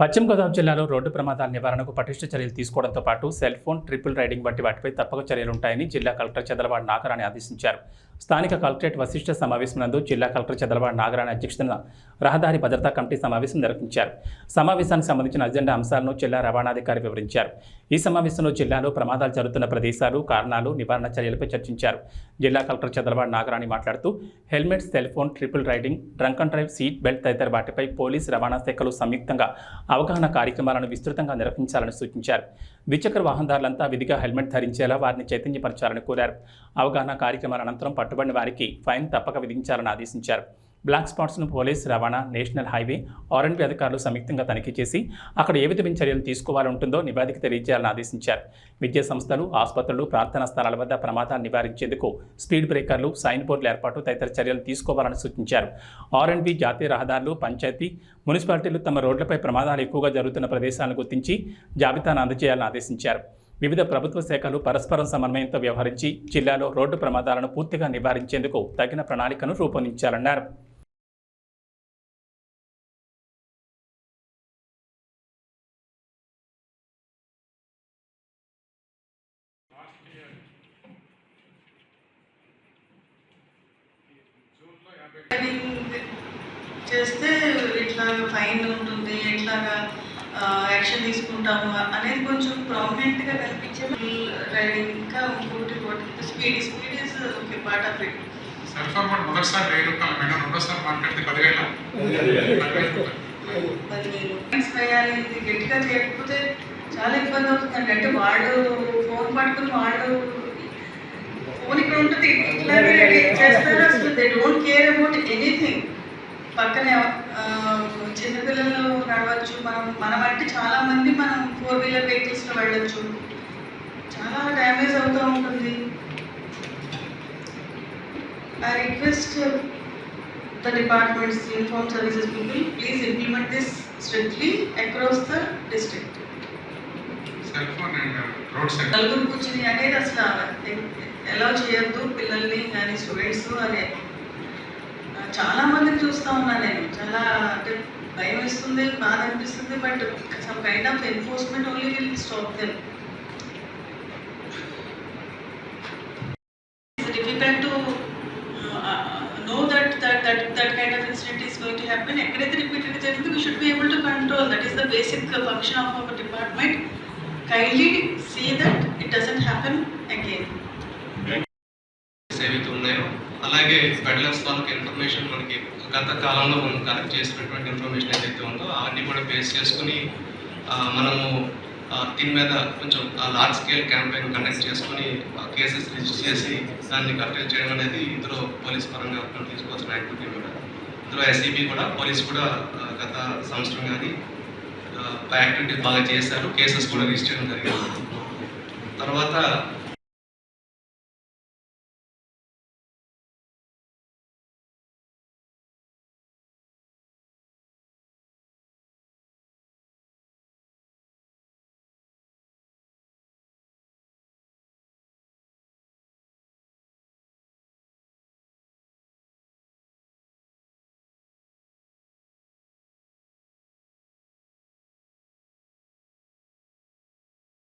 పశ్చిమ గోదావరి జిల్లాలో రోడ్డు ప్రమాదాల నివారణకు పటిష్ట చర్యలు తీసుకోవడంతో పాటు సెల్ ఫోన్ ట్రిపుల్ రైడింగ్ వంటి వాటిపై తప్పక చర్యలుంటాయని జిల్లా కలెక్టర్ చదలవాడ నాగరాణి ఆదేశించారు. స్థానిక కలెక్టరేట్ వశిష్ఠ సమావేశం నందు జిల్లా కలెక్టర్ చదలవాడ నాగరాణ అధ్యక్షతన రహదారి భద్రతా కమిటీ సమావేశం నిర్వహించారు. సమావేశానికి సంబంధించిన అజెండా అంశాలను జిల్లా రవాణాధికారి వివరించారు. ఈ సమావేశంలో జిల్లాలో ప్రమాదాలు జరుగుతున్న ప్రదేశాలు కారణాలు నివారణ చర్యలపై చర్చించారు. జిల్లా కలెక్టర్ చంద్రబాబు నాగరాణి మాట్లాడుతూ helmet cell phone triple riding drunk and drive seat belt తదితర వాటిపై పోలీస్ రవాణా శాఖలు సంయుక్తంగా అవగాహన కార్యక్రమాలను విస్తృతంగా నిర్వహించాలని సూచించారు. ద్విచక్ర వాహనదారులంతా విధిగా హెల్మెట్ ధరించేలా వారిని చైతన్యపరచాలని కోరారు. అవగాహన కార్యక్రమాల అనంతరం పట్టుబడిన వారికి ఫైన్ తప్పక విధించాలని ఆదేశించారు. బ్లాక్ స్పాట్స్ను పోలీస్ రవాణా నేషనల్ హైవే ఆర్ఎన్బి అధికారులు సంయుక్తంగా తనిఖీ చేసి అక్కడ ఏ విధమైన చర్యలు తీసుకోవాలంటుందో నివేదిక తెలియజేయాలని ఆదేశించారు. విద్యా సంస్థలు ఆసుపత్రులు ప్రార్థనా స్థలాల వద్ద ప్రమాదాన్ని నివారించేందుకు స్పీడ్ బ్రేకర్లు సైన్ బోర్డుల ఏర్పాటు తదితర చర్యలు తీసుకోవాలని సూచించారు. ఆర్ఎన్బి జాతీయ రహదారులు పంచాయతీ మున్సిపాలిటీలు తమ రోడ్లపై ప్రమాదాలు ఎక్కువగా జరుగుతున్న ప్రదేశాలను గుర్తించి జాబితాను అందజేయాలని ఆదేశించారు. వివిధ ప్రభుత్వ శాఖలు పరస్పరం సమన్వయంతో వ్యవహరించి జిల్లాలో రోడ్డు ప్రమాదాలను పూర్తిగా నివారించేందుకు తగిన ప్రణాళికను రూపొందించాలన్నారు. చేస్తే ఇట్లా ఫైన్ ఉంటుంది ఎట్లాగా యాక్షన్ తీసుకుంటాము అనేది కొంచెం ప్రామినెంట్గా కనిపించే రైడింగ్ ఇంకా ఇంకోటి speed speed is okay part of it కూడా మొదటిసారి వెయ్యి రూపాయలు మేడం రెండోసారి మాట్లాడితే పదివేల? పదివేల. వేయాలి గట్టిగా చేయకపోతే చాలా ఇబ్బంది అవుతుందండి. అంటే వాడు ఫోన్ పట్టుకుని వాడు ఫోన్ ఇక్కడ ఉంటుంది. చేస్తారు అసలు? దే డోంట్ కేర్ అబౌట్ పక్కనే చిన్నపిల్లలు నడవచ్చు. మనం మనం అంటే చాలా మంది మనం ఫోర్ వీలర్ వెహికల్స్లో వెళ్ళొచ్చు. చాలా డ్యామేజ్ అవుతూ ఉంటుంది. I request uh, the departments, the uniform services people, please implement this strictly across the district. Cell phone and road side నలుగురు కూర్చుని అనేది అసలు ఎలా చేయొద్దు. పిల్లల్ని కానీ స్టూడెంట్స్ అనే ఆ, చాలా మందిని చూస్తూ ఉన్నాను నేను చాలా అంటే భయం వేస్తుంది బాధ అనిపిస్తుంది but some kind of enforcement only will stop them to uh, know that, that that that kind of incident is going to happen. ఎక్కడైతే రిపీటెడ్ జరిగింది we should be able to control. That is the basic uh, function of our department. Kindly see that it doesn't happen again. ఏవైతే ఉన్నాయో అలాగే peddlers వాళ్ళకి information మనకి గత కాలంలో మనం కలెక్ట్ చేసినటువంటి ఇన్ఫర్మేషన్ ఏదైతే ఉందో అవన్నీ కూడా బేస్ చేసుకుని మనము దీని మీద కొంచెం లార్జ్ స్కేల్ క్యాంపెయిన్ కండక్ట్ చేసుకుని కేసెస్ రిజిస్టర్ చేసి దాన్ని కట్టెల్ చేయడం అనేది ఇందులో పోలీస్ పరంగా తీసుకోవాల్సిన యాక్టివిటీ కూడా ఇందులో ఎస్ఈబి కూడా పోలీస్ కూడా గత సంవత్సరం కానీ యాక్టివిటీ బాగా చేశారు. కేసెస్ కూడా రిజిస్టర్ చేయడం జరిగింది. తర్వాత